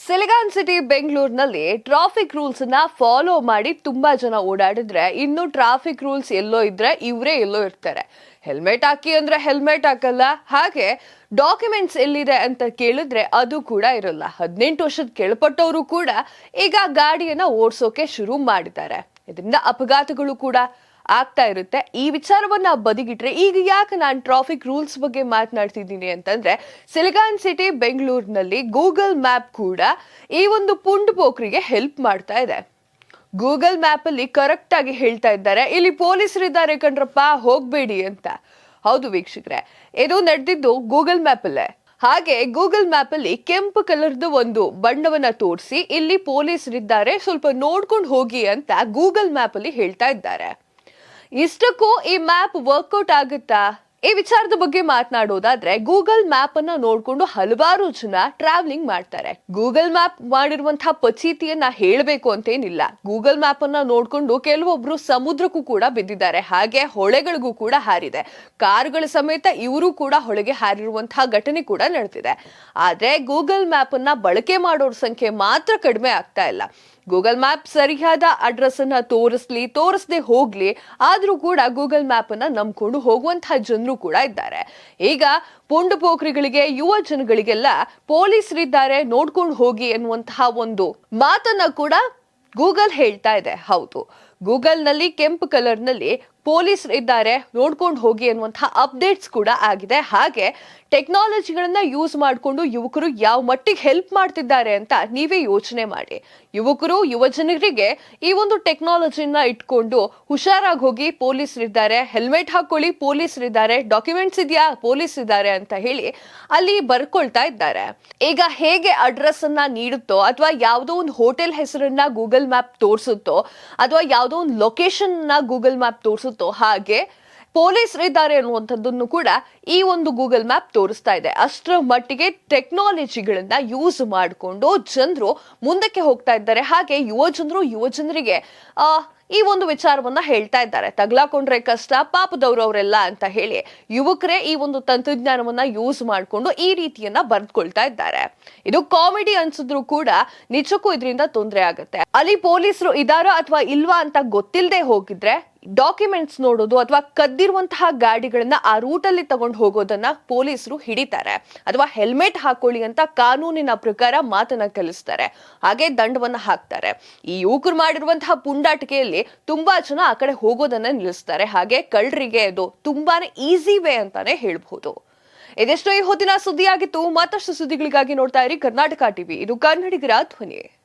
ಸಿಲಿಗಾನ್ city ಬೆಂಗಳೂರಿನಲ್ಲಿ traffic ರೂಲ್ಸ್ನ follow ಮಾಡಿ ತುಂಬಾ ಜನ ಓಡಾಡಿದ್ರೆ ಇನ್ನು ಟ್ರಾಫಿಕ್ ರೂಲ್ಸ್ ಎಲ್ಲೋ ಇದ್ರೆ ಇವರೇ ಎಲ್ಲೋ ಇರ್ತಾರೆ. ಹೆಲ್ಮೆಟ್ ಹಾಕಿ ಅಂದ್ರೆ ಹೆಲ್ಮೆಟ್ ಹಾಕಲ್ಲ, ಹಾಗೆ ಡಾಕ್ಯುಮೆಂಟ್ಸ್ ಎಲ್ಲಿದೆ ಅಂತ ಕೇಳಿದ್ರೆ ಅದು ಕೂಡ ಇರಲ್ಲ. ಹದಿನೆಂಟು ವರ್ಷದ ಕೆಳಪಟ್ಟವರು ಕೂಡ ಈಗ ಗಾಡಿಯನ್ನ ಓಡಿಸೋಕೆ ಶುರು ಮಾಡಿದ್ದಾರೆ. ಇದರಿಂದ ಅಪಘಾತಗಳು ಕೂಡ ಆಗ್ತಾ ಇರುತ್ತೆ. ಈ ವಿಚಾರವನ್ನ ಬದಿಗಿಟ್ರೆ ಈಗ ಯಾಕೆ ನಾನು ಟ್ರಾಫಿಕ್ ರೂಲ್ಸ್ ಬಗ್ಗೆ ಮಾತನಾಡ್ತಿದ್ದೀನಿ ಅಂತಂದ್ರೆ ಸಿಲಿಕಾನ್ ಸಿಟಿ ಬೆಂಗಳೂರಿನಲ್ಲಿ ಗೂಗಲ್ ಮ್ಯಾಪ್ ಕೂಡ ಈ ಒಂದು ಪುಂಡ್ ಪೋಖ್ರಿಗೆ ಹೆಲ್ಪ್ ಮಾಡ್ತಾ ಇದೆ. ಗೂಗಲ್ ಮ್ಯಾಪ್ ಅಲ್ಲಿ ಕರೆಕ್ಟ್ ಆಗಿ ಹೇಳ್ತಾ ಇದ್ದಾರೆ. ಇಲ್ಲಿ ಪೊಲೀಸರು ಇದ್ದಾರೆ ಕಣ್ರಪ್ಪ, ಹೋಗ್ಬೇಡಿ ಅಂತ. ಹೌದು ವೀಕ್ಷಕರೇ, ಇದು ನಡೆದಿದ್ದು ಗೂಗಲ್ ಮ್ಯಾಪ್ ಅಲ್ಲೇ. ಹಾಗೆ ಗೂಗಲ್ ಮ್ಯಾಪ್ ಅಲ್ಲಿ ಕೆಂಪು ಕಲರ್ದು ಒಂದು ಬಣ್ಣವನ್ನ ತೋರಿಸಿ, ಇಲ್ಲಿ ಪೊಲೀಸರಿದ್ದಾರೆ, ಸ್ವಲ್ಪ ನೋಡ್ಕೊಂಡು ಹೋಗಿ ಅಂತ ಗೂಗಲ್ ಮ್ಯಾಪ್ ಅಲ್ಲಿ ಹೇಳ್ತಾ ಇದ್ದಾರೆ. ಇಷ್ಟಕ್ಕೂ ಈ ಮ್ಯಾಪ್ ವರ್ಕೌಟ್ ಆಗುತ್ತಾ? ಈ ವಿಚಾರದ ಬಗ್ಗೆ ಮಾತನಾಡೋದಾದ್ರೆ, ಗೂಗಲ್ ಮ್ಯಾಪ್ ಅನ್ನ ನೋಡ್ಕೊಂಡು ಹಲವಾರು ಜನ ಟ್ರಾವೆಲಿಂಗ್ ಮಾಡ್ತಾರೆ. ಗೂಗಲ್ ಮ್ಯಾಪ್ ಮಾಡಿರುವಂತಹ ಪಚೀತಿಯನ್ನ ಹೇಳಬೇಕು ಅಂತೇನಿಲ್ಲ. ಗೂಗಲ್ ಮ್ಯಾಪ್ ಅನ್ನ ನೋಡ್ಕೊಂಡು ಕೆಲವೊಬ್ರು ಸಮುದ್ರಕ್ಕೂ ಕೂಡ ಬಿದ್ದಿದ್ದಾರೆ. ಹಾಗೆ ಹೊಳೆಗಳಿಗೂ ಕೂಡ ಹಾರಿದೆ. ಕಾರುಗಳ ಸಮೇತ ಇವರು ಕೂಡ ಹೊಳೆಗೆ ಹಾರಿರುವಂತಹ ಘಟನೆ ಕೂಡ ನಡೆದಿದೆ. ಆದ್ರೆ ಗೂಗಲ್ ಮ್ಯಾಪ್ ಅನ್ನ ಬಳಕೆ ಮಾಡೋರ ಸಂಖ್ಯೆ ಮಾತ್ರ ಕಡಿಮೆ ಆಗ್ತಾ ಇಲ್ಲ. ಗೂಗಲ್ ಮ್ಯಾಪ್ ಸರಿಯಾದ ಅಡ್ರೆಸ್ ಅನ್ನ ತೋರಿಸ್ಲಿ, ತೋರಿಸದೆ ಹೋಗ್ಲಿ, ಆದ್ರೂ ಕೂಡ ಗೂಗಲ್ ಮ್ಯಾಪ್ ಅನ್ನ ನಂಬ್ಕೊಂಡು ಹೋಗುವಂತಹ ಜನರು ಕೂಡ ಇದ್ದಾರೆ. ಈಗ ಪುಂಡು ಪೋಖ್ರಿಗಳಿಗೆ, ಯುವ ಜನಗಳಿಗೆಲ್ಲ ಪೊಲೀಸರಿದ್ದಾರೆ, ನೋಡ್ಕೊಂಡು ಹೋಗಿ ಎನ್ನುವಂತಹ ಒಂದು ಮಾತನ್ನ ಕೂಡ ಗೂಗಲ್ ಹೇಳ್ತಾ ಇದೆ. ಹೌದು. ಗೂಗಲ್ನಲ್ಲಿ ಕೆಂಪು ಕಲರ್ನಲ್ಲಿ ಪೊಲೀಸ್ ಇದ್ದಾರೆ, ನೋಡ್ಕೊಂಡು ಹೋಗಿ ಅನ್ನುವಂತಹ ಅಪ್ಡೇಟ್ಸ್ ಕೂಡ ಆಗಿದೆ. ಹಾಗೆ ಟೆಕ್ನಾಲಜಿಗಳನ್ನ ಯೂಸ್ ಮಾಡಿಕೊಂಡು ಯುವಕರು ಯಾವ ಮಟ್ಟಿಗೆ ಹೆಲ್ಪ್ ಮಾಡ್ತಿದ್ದಾರೆ ಅಂತ ನೀವೇ ಯೋಚನೆ ಮಾಡಿ. ಯುವಕರು ಯುವ ಜನರಿಗೆ ಈ ಒಂದು ಟೆಕ್ನಾಲಜಿನ ಇಟ್ಕೊಂಡು ಹುಷಾರಾಗಿ ಹೋಗಿ ಪೊಲೀಸರಿದ್ದಾರೆ, ಹೆಲ್ಮೆಟ್ ಹಾಕೊಳ್ಳಿ ಪೊಲೀಸರಿದ್ದಾರೆ, ಡಾಕ್ಯುಮೆಂಟ್ಸ್ ಇದೆಯಾ ಪೊಲೀಸ್ ಇದ್ದಾರೆ ಅಂತ ಹೇಳಿ ಅಲ್ಲಿ ಬರ್ಕೊಳ್ತಾ ಇದ್ದಾರೆ. ಈಗ ಹೇಗೆ ಅಡ್ರೆಸ್ ಅನ್ನ ನೀಡುತ್ತೋ ಅಥವಾ ಯಾವುದೋ ಒಂದು ಹೋಟೆಲ್ ಹೆಸರನ್ನ ಗೂಗಲ್ ಮ್ಯಾಪ್ ತೋರಿಸುತ್ತೋ ಅಥವಾ ಯಾವುದೋ ಒಂದು ಲೊಕೇಶನ್ನ ಗೂಗಲ್ ಮ್ಯಾಪ್ ತೋರಿಸುತ್ತೋ ಹಾಗೆ ಪೊಲೀಸರು ಇದ್ದಾರೆ ಅನ್ನುವಂಥದ್ದನ್ನು ಕೂಡ ಈ ಒಂದು ಗೂಗಲ್ ಮ್ಯಾಪ್ ತೋರಿಸ್ತಾ ಇದೆ. ಅಷ್ಟರ ಮಟ್ಟಿಗೆ ಟೆಕ್ನಾಲಜಿಗಳನ್ನ ಯೂಸ್ ಮಾಡಿಕೊಂಡು ಜನರು ಮುಂದಕ್ಕೆ ಹೋಗ್ತಾ ಇದ್ದಾರೆ. ಹಾಗೆ ಯುವ ಜನರು, ಯುವ ಜನರಿಗೆ ಈ ಒಂದು ವಿಚಾರವನ್ನ ಹೇಳ್ತಾ ಇದ್ದಾರೆ. ತಗ್ಲಾಕೊಂಡ್ರೆ ಕಷ್ಟ, ಪಾಪದವ್ರು ಅವರೆಲ್ಲ ಅಂತ ಹೇಳಿ ಯುವಕರೇ ಈ ಒಂದು ತಂತ್ರಜ್ಞಾನವನ್ನ ಯೂಸ್ ಮಾಡಿಕೊಂಡು ಈ ರೀತಿಯನ್ನ ಬರೆದ್ಕೊಳ್ತಾ ಇದ್ದಾರೆ. ಇದು ಕಾಮಿಡಿ ಅನ್ಸಿದ್ರು ಕೂಡ ನಿಜಕ್ಕೂ ಇದರಿಂದ ತೊಂದರೆ ಆಗುತ್ತೆ. ಅಲ್ಲಿ ಪೊಲೀಸರು ಇದಾರಾ ಅಥವಾ ಇಲ್ವಾ ಅಂತ ಗೊತ್ತಿಲ್ಲದೆ ಹೋಗಿದ್ರೆ ಡಾಕ್ಯುಮೆಂಟ್ಸ್ ನೋಡೋದು ಅಥವಾ ಕದ್ದಿರುವಂತಹ ಗಾಡಿಗಳನ್ನ ಆ ರೂಟಲ್ಲಿ ತಗೊಂಡು ಹೋಗೋದನ್ನ ಪೊಲೀಸರು ಹಿಡಿತಾರೆ. ಅಥವಾ ಹೆಲ್ಮೆಟ್ ಹಾಕೊಳ್ಳಿ ಅಂತ ಕಾನೂನಿನ ಪ್ರಕಾರ ಮಾತನ್ನ ಕಲಿಸ್ತಾರೆ. ಹಾಗೆ ದಂಡವನ್ನ ಹಾಕ್ತಾರೆ. ಈ ಯುವಕರು ಮಾಡಿರುವಂತಹ ಪುಂಡಾಟಿಕೆಯಲ್ಲಿ ತುಂಬಾ ಜನ ಆ ಕಡೆ ಹೋಗೋದನ್ನ ನಿಲ್ಲಿಸ್ತಾರೆ. ಹಾಗೆ ಕಳ್ಳರಿಗೆ ಅದು ತುಂಬಾನೇ ಈಸಿ ವೇ ಅಂತಾನೆ ಹೇಳ್ಬಹುದು. ಇದೆಷ್ಟೋ ಈ ಹೊತ್ತಿನ ಸುದ್ದಿಯಾಗಿತ್ತು. ಮತ್ತಷ್ಟು ಸುದ್ದಿಗಳಿಗಾಗಿ ನೋಡ್ತಾ ಇರಿ ಕರ್ನಾಟಕ ಟಿವಿ. ಇದು ಕನ್ನಡಿಗರ ಧ್ವನಿ.